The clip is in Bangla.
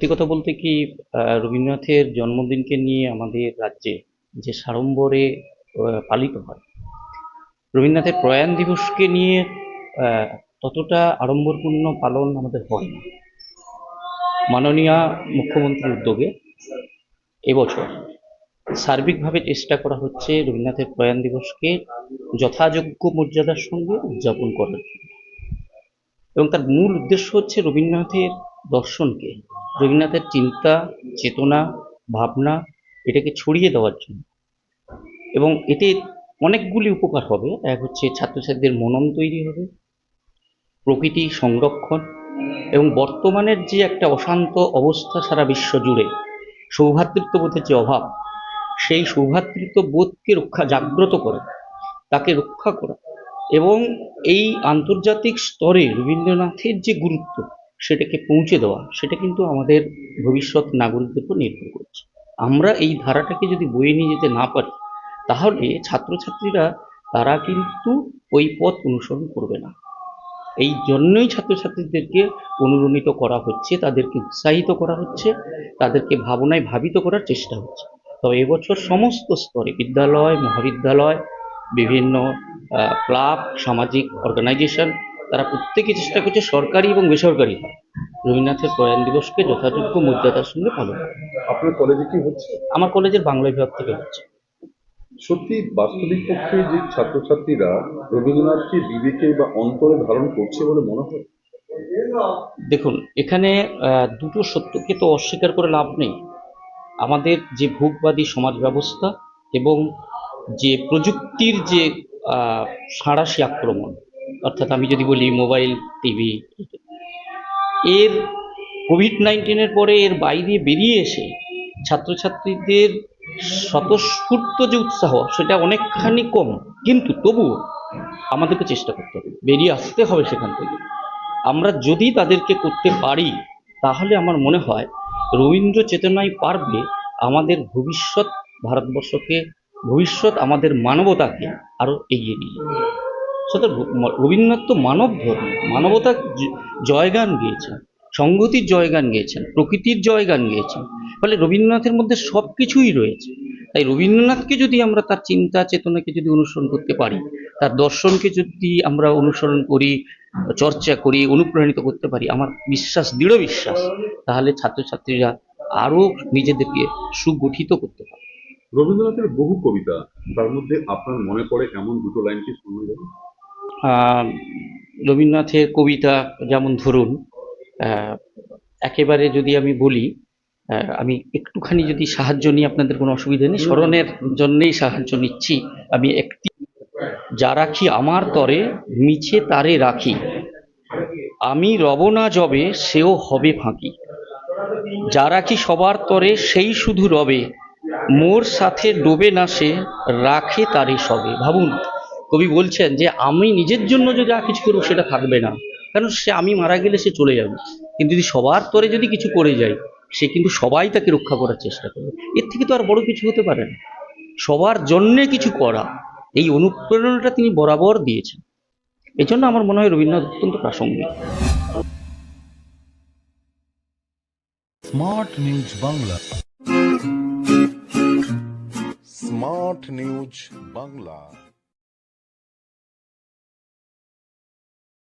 সত্যি কথা বলতে কি রবীন্দ্রনাথের জন্মদিনকে নিয়ে আমাদের রাজ্যে যে সাড়ম্বরে পালিত হয়, রবীন্দ্রনাথের প্রয়াণ দিবসকে নিয়ে ততটা আড়ম্বরপূর্ণ পালন আমাদের হয় না। মাননীয় মুখ্যমন্ত্রীর উদ্যোগে এবছর সার্বিকভাবে চেষ্টা করা হচ্ছে রবীন্দ্রনাথের প্রয়াণ দিবসকে যথাযোগ্য মর্যাদার সঙ্গে উদযাপন করার জন্য। এবং তার মূল উদ্দেশ্য হচ্ছে রবীন্দ্রনাথের দর্শনকে। রবীন্দ্রনাথের চিন্তা, চেতনা, ভাবনা এটাকে ছড়িয়ে দেওয়ার জন্য। এবং এতে অনেকগুলি উপকার হবে। এক হচ্ছে ছাত্রছাত্রীদের মনন তৈরি হবে, প্রকৃতি সংরক্ষণ এবং বর্তমানের যে একটা অশান্ত অবস্থা সারা বিশ্ব জুড়ে সৌভ্রাতৃত্ববোধের যে অভাব, সেই সৌভ্রাতৃত্ব বোধকে রক্ষা, জাগ্রত করা, তাকে রক্ষা করা। এবং এই আন্তর্জাতিক স্তরে রবীন্দ্রনাথের যে গুরুত্ব সেটাকে পৌঁছে দেওয়া, সেটা কিন্তু আমাদের ভবিষ্যৎ নাগরিকদের উপর নির্ভর করছে। আমরা এই ধারাটাকে যদি বয়ে নিয়ে যেতে না পারি, তাহলে ছাত্রছাত্রীরা, তারা কিন্তু ওই পথ অনুসরণ করবে না। এই জন্যই ছাত্রছাত্রীদেরকে অনুরণিত করা হচ্ছে, তাদেরকে উৎসাহিত করা হচ্ছে, তাদেরকে ভাবনায় ভাবিত করার চেষ্টা হচ্ছে। তবে এবছর সমস্ত স্তরে, বিদ্যালয়, মহাবিদ্যালয়, বিভিন্ন ক্লাব, সামাজিক অর্গানাইজেশন তারা প্রত্যেকে চেষ্টা করছে সরকারি এবং বেসরকারি রবীন্দ্রনাথের প্রয়াণ দিবসকে যথাযোগ্য মর্যাদার সঙ্গে পালন আপনার কলেজে কি হচ্ছে? আমার কলেজের বাংলা বিভাগ থেকে হচ্ছে। সত্যি বাস্তবিক পক্ষে যে ছাত্রছাত্রীরা রবীন্দ্রনাথকে বিবেকে বা অন্তরে ধারণ করছে বলে মনে হয়? দেখুন এখানে আহ, দুটো সত্যকে তো অস্বীকার করে লাভ নেই। আমাদের যে ভোগবাদী সমাজ ব্যবস্থা এবং যে প্রযুক্তির যে আহ, সাঁড়াশি আক্রমণ অর্থাৎ আমি যদি বলি মোবাইল, টিভি, এর কোভিড নাইন্টিনের পরে এর বাইরে বেরিয়ে এসে ছাত্রছাত্রীদের স্বতঃস্ফূর্ত যে উৎসাহ, সেটা অনেকখানি কম। কিন্তু তবুও আমাদেরকে চেষ্টা করতে হবে। বেরিয়ে আসতে হবে সেখান থেকে। আমরা যদি তাদেরকে করতে পারি, তাহলে আমার মনে হয় রবীন্দ্র চেতনায় পারবে আমাদের ভবিষ্যৎ ভারতবর্ষকে, ভবিষ্যৎ আমাদের মানবতাকে আরও এগিয়ে নিয়ে। সুতরাং রবীন্দ্রনাথ তো মানব ধর্ম মানবতার জয়গান গিয়েছেন সংগতির জয়গান গিয়েছেন, প্রকৃতির জয়গান গিয়েছেন, ফলে রবীন্দ্রনাথের মধ্যে সব কিছুই রয়েছে। তাই রবীন্দ্রনাথকে যদি আমরা তার চিন্তা, চেতনাকে যদি অনুসরণ করতে পারি, তার দর্শনকে যদি আমরা অনুসরণ করি, চর্চা করি, অনুপ্রাণিত করতে পারি, আমার বিশ্বাস, দৃঢ় বিশ্বাস, তাহলে ছাত্রছাত্রীরা আরও নিজেদেরকে সুগঠিত করতে পারে রবীন্দ্রনাথের বহু কবিতা, তার মধ্যে আপনার মনে পড়ে এমন দুটো লাইন কি শোনা যাবে রবীন্দ্রনাথের কবিতা যেমন ধরুন একেবারে যদি আমি বলি আমি একটুখানি যদি সাহায্য নিই, আপনাদের কোনো অসুবিধা নেই, স্মরণের জন্যেই সাহায্য নিচ্ছি। আমি একটি, যা রাখি আমার তরে, মিছে তারে রাখি। আমি রব না যবে সেও হবে ফাঁকি। যা রাখি সবার তরে, সেই শুধু রবে। মোর সাথে ডোবে না সে, রাখে তারে সবে। ভাবুন কবি বলছেন যে, আমি নিজের জন্য যে যা কিছু করব, সেটা থাকবে না। কারণ সে, আমি মারা গেলে সে চলে যাবে। কিন্তু যদি সবার তরে যদি কিছু করে যায়, সে কিন্তু সবাই তাকে রক্ষা করার চেষ্টা করবে। এর থেকে তো আর বড় কিছু হতে পারে না। সবার জন্যে কিছু করা, এই অনুপ্রেরণাটা তিনি বরাবর দিয়েছেন। এই জন্য আমার মনে হয় রবীন্দ্রনাথ অত্যন্ত প্রাসঙ্গিক। Smart news Bangla. Smart news Bangla.